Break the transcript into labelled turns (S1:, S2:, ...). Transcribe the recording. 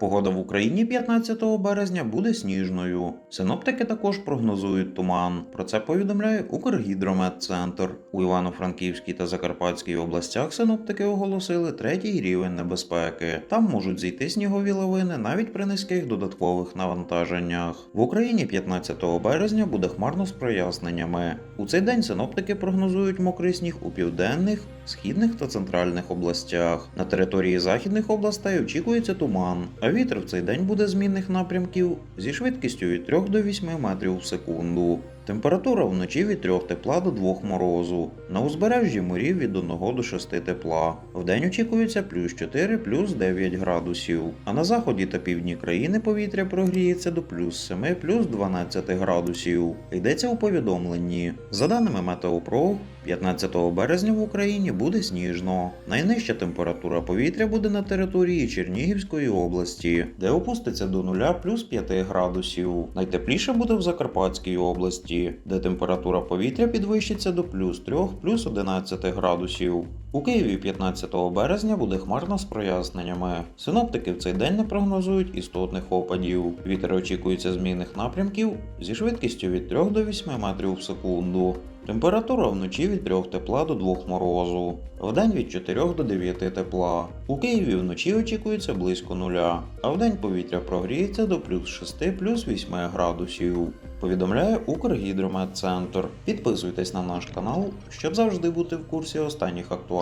S1: Погода в Україні 15 березня буде сніжною. Синоптики також прогнозують туман. Про це повідомляє Укргідрометцентр. У Івано-Франківській та Закарпатській областях синоптики оголосили третій рівень небезпеки. Там можуть зійти снігові лавини навіть при низьких додаткових навантаженнях. В Україні 15 березня буде хмарно з проясненнями. У цей день синоптики прогнозують мокрий сніг у південних, східних та центральних областях. На території західних областей очікується туман, а вітер в цей день буде змінних напрямків зі швидкістю від 3 до 8 метрів в секунду. Температура вночі від 3 тепла до 2 морозу. На узбережжі морів від 1 до 6 тепла. Вдень очікується плюс 4, плюс 9 градусів. А на заході та півдні країни повітря прогріється до плюс 7, плюс 12 градусів. Йдеться у повідомленні. За даними Метеопров, 15 березня в Україні буде сніжно. Найнижча температура повітря буде на території Чернігівської області, де опуститься до 0 плюс 5 градусів. Найтепліше буде в Закарпатській області, де температура повітря підвищиться до плюс 3 плюс 11 градусів. У Києві 15 березня буде хмарно з проясненнями. Синоптики в цей день не прогнозують істотних опадів. Вітер очікується змінних напрямків зі швидкістю від 3 до 8 метрів в секунду. Температура вночі від 3 тепла до 2 морозу, вдень від 4 до 9 тепла. У Києві вночі очікується близько нуля, а вдень повітря прогріється до плюс 6 плюс 8 градусів. Повідомляє Укргідрометцентр. Підписуйтесь на наш канал, щоб завжди бути в курсі останніх